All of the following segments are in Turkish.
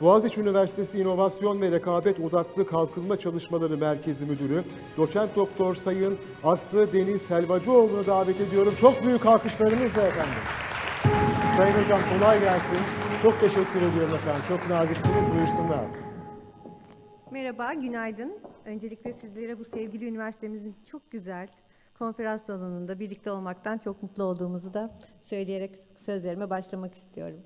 Boğaziçi Üniversitesi İnovasyon ve Rekabet Odaklı Kalkınma Çalışmaları Merkezi Müdürü, Doçent Doktor Sayın Aslı Deniz Selvacıoğlu'nu davet ediyorum. Çok büyük alkışlarınızla efendim. Sayın Hocam kolay gelsin. Çok teşekkür ediyorum efendim. Çok naziksiniz. Buyursunlar. Merhaba, günaydın. Öncelikle sizlere bu sevgili üniversitemizin çok güzel konferans salonunda birlikte olmaktan çok mutlu olduğumuzu da söyleyerek sözlerime başlamak istiyorum.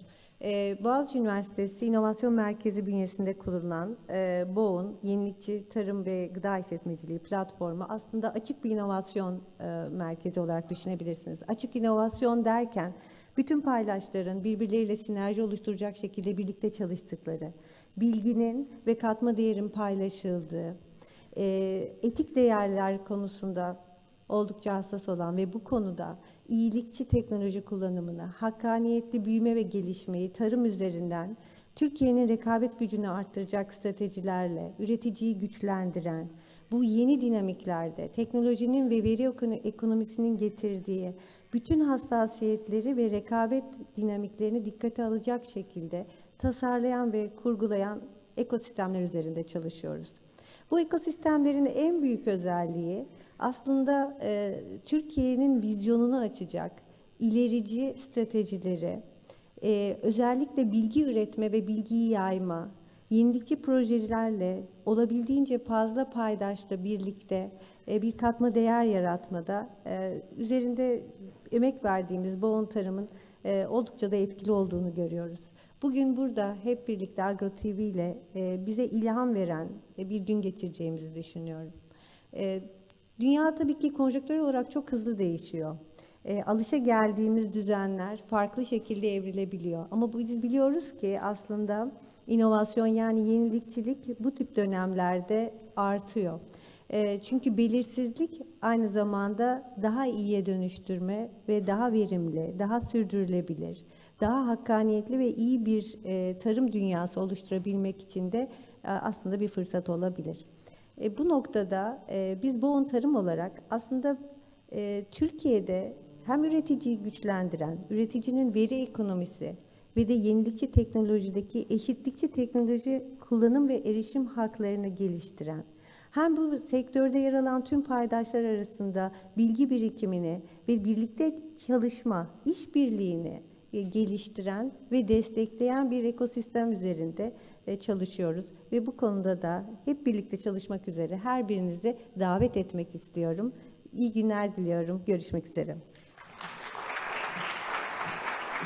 Ee, Boğaziçi Üniversitesi İnovasyon Merkezi bünyesinde kurulan e, BOğ'un Yenilikçi Tarım ve Gıda İşletmeciliği platformu aslında açık bir inovasyon e, merkezi olarak düşünebilirsiniz. Açık inovasyon derken bütün paydaşların birbirleriyle sinerji oluşturacak şekilde birlikte çalıştıkları, bilginin ve katma değerin paylaşıldığı, e, etik değerler konusunda oldukça hassas olan ve bu konuda iyilikçi teknoloji kullanımını, hakkaniyetli büyüme ve gelişmeyi tarım üzerinden Türkiye'nin rekabet gücünü arttıracak stratejilerle üreticiyi güçlendiren, bu yeni dinamiklerde teknolojinin ve veri ekono- ekonomisinin getirdiği bütün hassasiyetleri ve rekabet dinamiklerini dikkate alacak şekilde tasarlayan ve kurgulayan ekosistemler üzerinde çalışıyoruz. Bu ekosistemlerin en büyük özelliği aslında e, Türkiye'nin vizyonunu açacak ilerici stratejileri, e, özellikle bilgi üretme ve bilgiyi yayma, yenilikçi projelerle olabildiğince fazla paydaşla birlikte e, bir katma değer yaratmada e, üzerinde emek verdiğimiz Boğun Tarım'ın e, oldukça da etkili olduğunu görüyoruz. Bugün burada hep birlikte Agro TV ile e, bize ilham veren e, bir gün geçireceğimizi düşünüyorum. E, dünya tabii ki konjonktürel olarak çok hızlı değişiyor. E, alışa geldiğimiz düzenler farklı şekilde evrilebiliyor. Ama biz biliyoruz ki aslında inovasyon yani yenilikçilik bu tip dönemlerde artıyor. E, çünkü belirsizlik aynı zamanda daha iyiye dönüştürme ve daha verimli, daha sürdürülebilir, daha hakkaniyetli ve iyi bir e, tarım dünyası oluşturabilmek için de e, aslında bir fırsat olabilir. E, bu noktada e, biz Boğun Tarım olarak aslında e, Türkiye'de hem üreticiyi güçlendiren, üreticinin veri ekonomisi ve de yenilikçi teknolojideki eşitlikçi teknoloji kullanım ve erişim haklarını geliştiren, hem bu sektörde yer alan tüm paydaşlar arasında bilgi birikimini ve birlikte çalışma, işbirliğini geliştiren ve destekleyen bir ekosistem üzerinde e, çalışıyoruz ve bu konuda da hep birlikte çalışmak üzere her birinizi davet etmek istiyorum. İyi günler diliyorum. Görüşmek üzere.